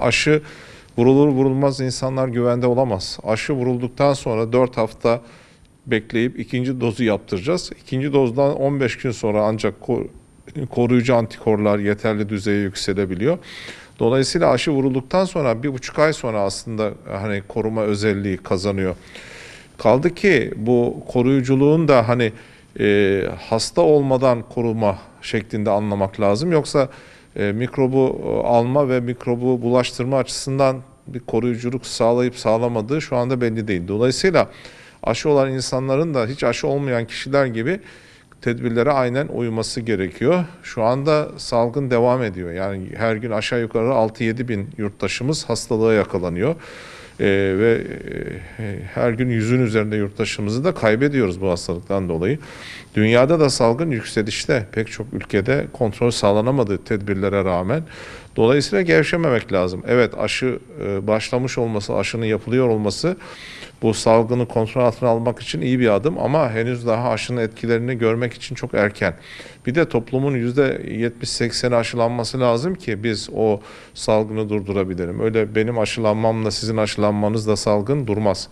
aşı vurulur vurulmaz insanlar güvende olamaz. Aşı vurulduktan sonra 4 hafta bekleyip ikinci dozu yaptıracağız. İkinci dozdan 15 gün sonra ancak ko- koruyucu antikorlar yeterli düzeye yükselebiliyor. Dolayısıyla aşı vurulduktan sonra bir buçuk ay sonra aslında hani koruma özelliği kazanıyor. Kaldı ki bu koruyuculuğun da hani e, hasta olmadan koruma şeklinde anlamak lazım. Yoksa e, mikrobu e, alma ve mikrobu bulaştırma açısından bir koruyuculuk sağlayıp sağlamadığı şu anda belli değil. Dolayısıyla aşı olan insanların da hiç aşı olmayan kişiler gibi tedbirlere aynen uyması gerekiyor. Şu anda salgın devam ediyor. Yani her gün aşağı yukarı 6-7 bin yurttaşımız hastalığa yakalanıyor. Ee, ve e, her gün yüzün üzerinde yurttaşımızı da kaybediyoruz bu hastalıktan dolayı. Dünyada da salgın yükselişte pek çok ülkede kontrol sağlanamadı tedbirlere rağmen. Dolayısıyla gevşememek lazım. Evet aşı e, başlamış olması, aşının yapılıyor olması bu salgını kontrol altına almak için iyi bir adım ama henüz daha aşının etkilerini görmek için çok erken. Bir de toplumun %70-80'i aşılanması lazım ki biz o salgını durdurabilirim. Öyle benim aşılanmamla sizin aşılanmanızla salgın durmaz.